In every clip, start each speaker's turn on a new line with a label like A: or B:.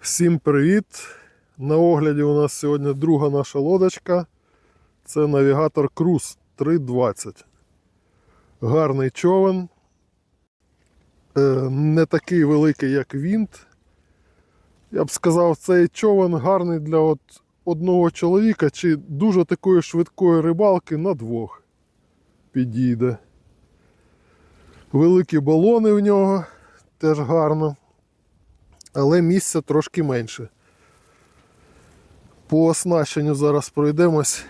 A: Всім привіт! На огляді у нас сьогодні друга наша лодочка. Це навігатор Cruise 320. Гарний човен. Е, Не такий великий, як Вінт. Я б сказав, цей човен гарний для от одного чоловіка чи дуже такої швидкої рибалки на двох підійде. Великі балони в нього теж гарно але місця трошки менше. По оснащенню зараз пройдемось.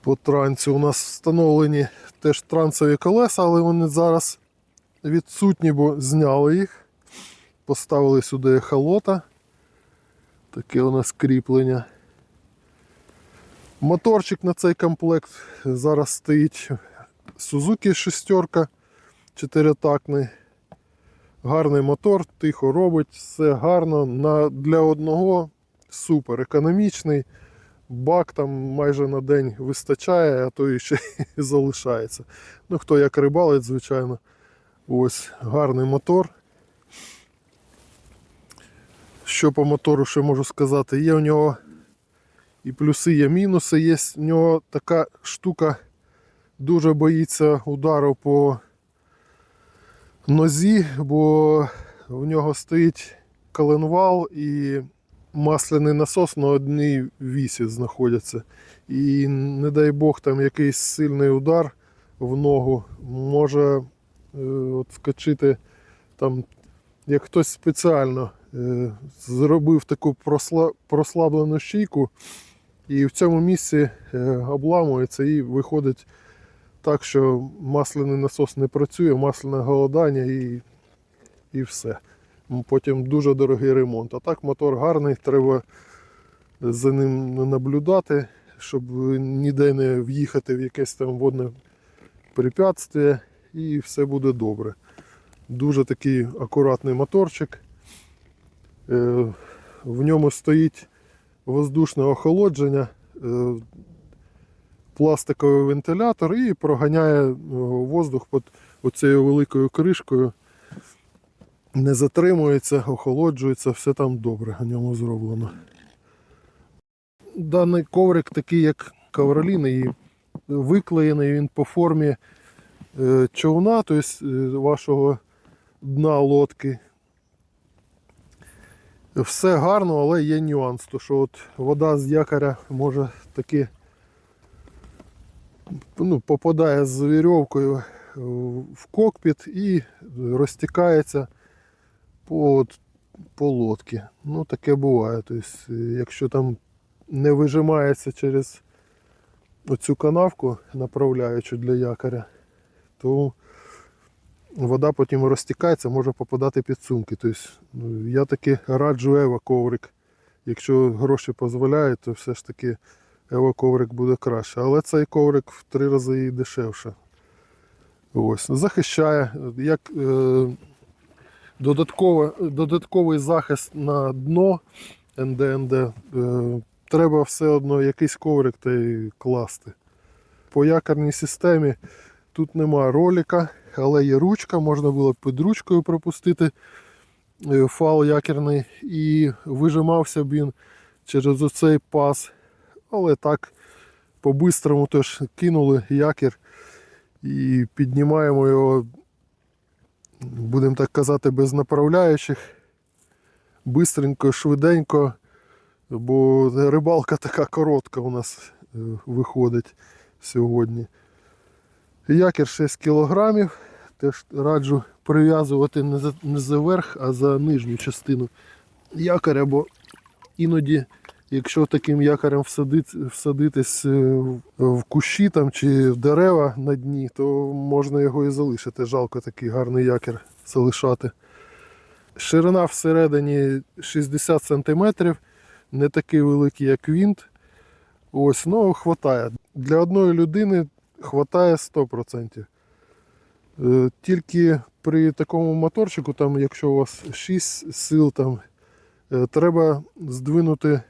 A: По трансу у нас встановлені теж трансові колеса, але вони зараз відсутні, бо зняли їх. Поставили сюди ехолота. Таке у нас кріплення. Моторчик на цей комплект зараз стоїть Suzuki шестерка чотиритактний. Гарний мотор, тихо робить, все гарно. На, Для одного супер економічний. Бак там майже на день вистачає, а то і ще й залишається. Ну, хто як рибалить, звичайно. Ось гарний мотор. Що по мотору ще можу сказати? Є у нього і плюси, є мінуси. Є в нього така штука, дуже боїться удару по нозі, бо в нього стоїть коленвал і масляний насос на одній вісі знаходяться. І не дай Бог там якийсь сильний удар в ногу може е, от, вкачити там, як хтось спеціально е, зробив таку просла, прослаблену щійку, і в цьому місці е, обламується і виходить так, що масляний насос не працює, масляне голодання і, і все. Потім дуже дорогий ремонт. А так мотор гарний, треба за ним наблюдати, щоб ніде не в'їхати в якесь там водне препятствие і все буде добре. Дуже такий акуратний моторчик. Е, В ньому стоїть воздушне охолодження. Пластиковий вентилятор і проганяє е, воздух під оцією великою кришкою. Не затримується, охолоджується, все там добре на ньому зроблено. Даний коврик такий, як ковролін, і виклеєний він по формі е, човна, тобто вашого дна лодки. Все гарно, але є нюанс, то що от вода з якоря може таки ну, попадає з вірьовкою в кокпіт і розтікається по, по лодці. Ну, таке буває. Тобто, якщо там не вижимається через оцю канавку, направляючу для якоря, то вода потім розтікається, може попадати під сумки. Тобто, ну, я таки раджу Ева коврик. Якщо гроші дозволяють, то все ж таки Ева коврик буде краще. Але цей коврик в три рази дешевше. Ось. Захищає. Як е, додатковий захист на дно НДНД, е, треба все одно якийсь коврик та класти. По якорній системі тут нема ролика, але є ручка, можна було б під ручкою пропустити е, фал якірний і вижимався б він через оцей паз. Але так, по-бистрому теж кинули якір і піднімаємо його, будемо так казати, без направляючих. Бистренько, швиденько, бо рибалка така коротка у нас е, виходить сьогодні. Якір 6 кілограмів. Теж раджу прив'язувати не за верх, а за нижню частину якоря, бо іноді якщо таким якорем всадити, всадитись е, в- кущі там, чи в дерева на дні, то можна його і залишити. Жалко такий гарний якір залишати. Ширина всередині 60 см, не такий великий, як вінт. Ось, ну, хватає. Для одної людини хватає 100%. Е, Тільки при такому моторчику, там, якщо у вас 6 сил, там, е, треба здвинути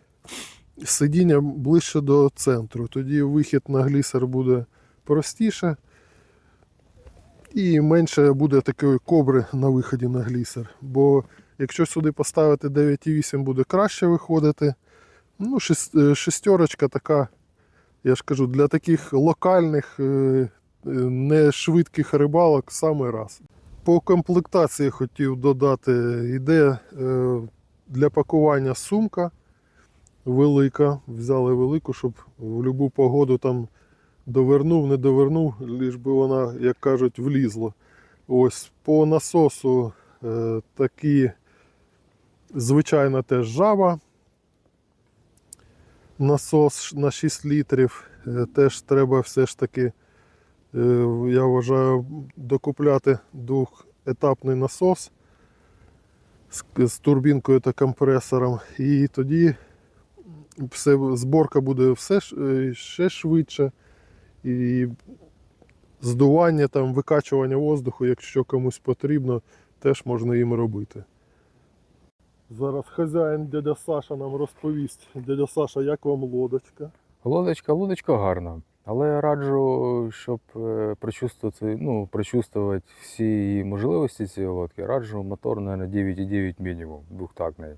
A: сидіння ближче до центру. Тоді вихід на глісер буде простіше. І менше буде такої кобри на виході на глісер. Бо Якщо сюди поставити 9,8 буде краще виходити. Ну, шестерочка така, я ж кажу, для таких локальних, е, е, не швидких рибалок саме раз. По комплектації хотів додати, йде е, для пакування сумка велика. Взяли велику, щоб в будь-яку погоду там довернув, не довернув, лиш би вона, як кажуть, влізла. Ось по насосу е, такі, звичайно, теж жаба. Насос на 6 літрів. Е, Теж треба все ж таки, е, я вважаю, докупляти двохетапний насос з, з турбінкою та компресором. І тоді все, зборка буде все е, ще швидше. І здування, там, викачування воздуху, якщо комусь потрібно, теж можна їм робити. Зараз хазяїн дядя Саша нам розповість. Дядя Саша, як вам лодочка?
B: Лодочка, лодочка гарна. Але я раджу, щоб е, прочувствувати, ну, прочувствувати всі можливості цієї лодки, раджу мотор, мабуть, 9,9 мінімум, двохтактний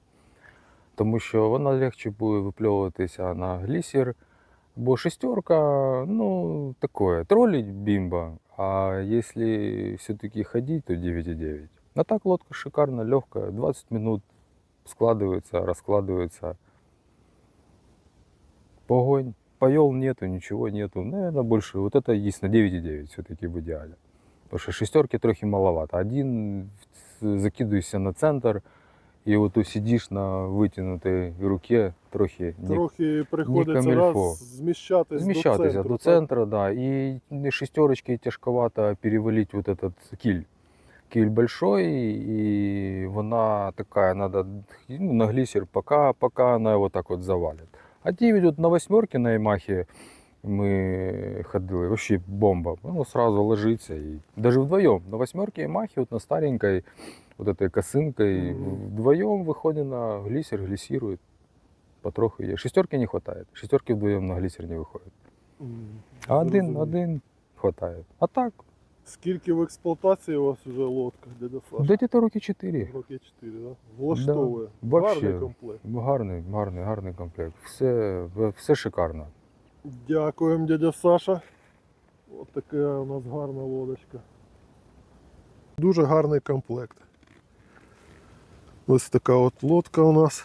B: Тому що вона легше буде випльовуватися на глісер, бо шестерка, ну, такое, троллить бімба, а якщо все-таки ходить, то 9,9. А так лодка шикарна, легкая, 20 минут складывается, раскладывается. Погонь. Поел нету, ничего нету. Наверное, больше. Вот это есть на 9,9 все-таки в идеале. Потому что шестерки трохи маловато. Один в- закидываешься на центр, и вот ты сидишь на вытянутой руке трохи не
A: Трохи приходиться
B: камільфо.
A: раз зміщатись,
B: Змещаться
A: до центру.
B: до
A: так?
B: центра, да. И на шестерочке тяжковато перевалить вот этот киль. Киль большой, и вона такая, надо ну, на глиссер, пока, пока она его так вот завалит. А 9 вот на восьмерке на Ямахе мы ходили, вообще бомба. Ну, сразу ложится. И даже вдвоем. На восьмерке Ямахе, вот на старенькой, вот этой косынкой,
A: Мгм.
B: вдвоем выходит на глиссер, глиссирует. Потроху є. Шестерки не хватает. Шестерки вдвоем на глиссер не выходит.
A: М,
B: А один,
A: зрозумів.
B: один хватает. А так,
A: Скільки в експлуатації у вас вже лодка, дядя Саша?
B: да где-то роки 4.
A: Роки 4, да? Влаштовує.
B: вообще.
A: Гарний комплект.
B: Гарний, гарний, гарний комплект. Все, все шикарно.
A: Дякуємо, дядя Саша. Ось така у нас гарна лодочка. Дуже гарний комплект. Ось така от лодка у нас.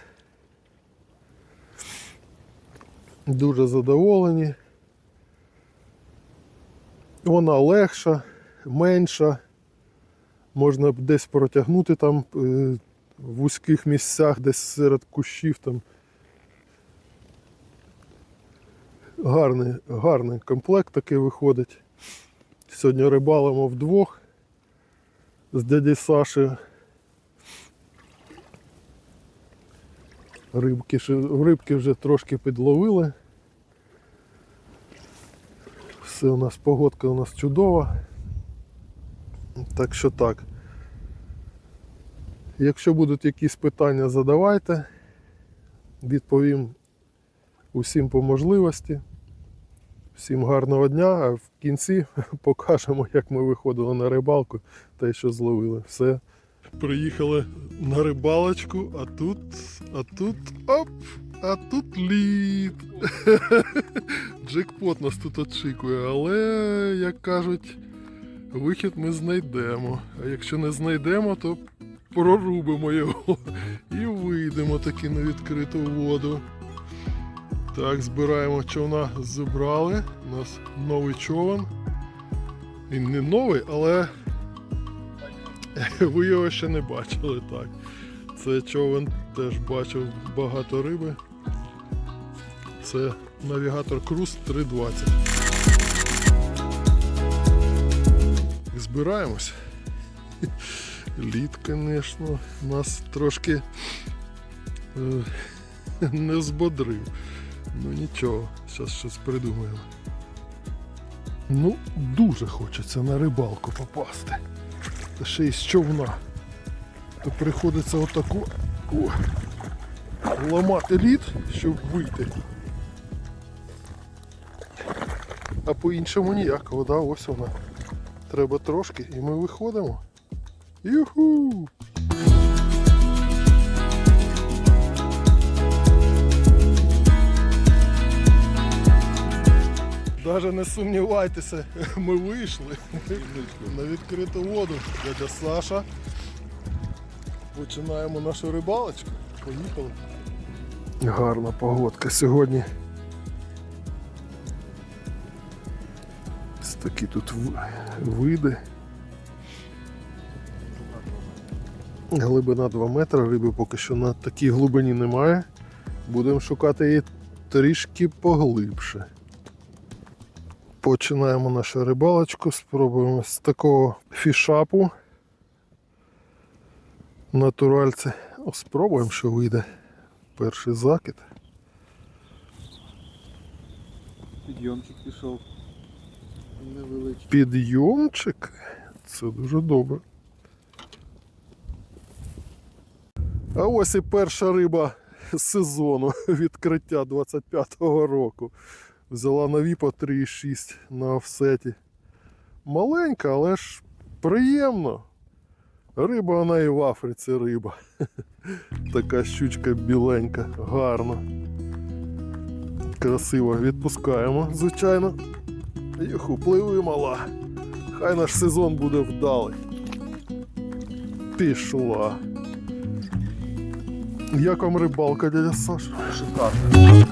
A: Дуже задоволені. Вона легша, менша. Можна десь протягнути там е, в вузьких місцях, десь серед кущів там Гарний, гарний комплект такий виходить. Сьогодні рибалимо вдвох з дяді Саші. Рибки, рибки вже трошки підловили. Все у нас погодка у нас чудова. Так що так. Якщо будуть якісь питання, задавайте. Відповім усім по можливості. Всім гарного дня, а в кінці покажемо, як ми виходили на рибалку та й що зловили. Все. Приїхали на рибалочку, а тут, а тут оп, а тут лід. Джекпот нас тут очікує, але, як кажуть, вихід ми знайдемо. А якщо не знайдемо, то прорубимо його і вийдемо таки на відкриту воду. Так, збираємо човна, зібрали. У нас новий човен. Він не новий, але ви його ще не бачили так. Це човен теж бачив багато риби. Це навігатор Круз 320. Збираємось. Лід, звісно, нас трошки е, не збодрив. Ну нічого, зараз щось придумаємо. Ну, дуже хочеться на рибалку попасти та ще й з човна, то приходиться отаку о, ламати лід, щоб вийти. А по-іншому ніяк, вода ось вона. Треба трошки і ми виходимо. Юху! Даже не сумнівайтеся, ми вийшли на відкриту воду. Дядя Саша. Починаємо нашу рибалочку. Поїхали. Гарна погодка сьогодні. Ось такі тут види. Глибина 2 метри, риби поки що на такій глибині немає. Будемо шукати її трішки поглибше. Починаємо нашу рибалочку, спробуємо з такого фішапу. Натуральце. О, спробуємо, що вийде. Перший закид.
C: Підйомчик пішов. Невеличкий.
A: Підйомчик. Це дуже добре. А ось і перша риба сезону відкриття 25-го року. Взяла нові по 3,6 на офсеті. Маленька, але ж приємно. Риба вона і в Африці риба. Така щучка біленька, гарна. Красиво відпускаємо, звичайно. Юху, пливи, мала. Хай наш сезон буде вдалий. Пішла. Як вам рибалка, дядя Саша?
C: Шикарно.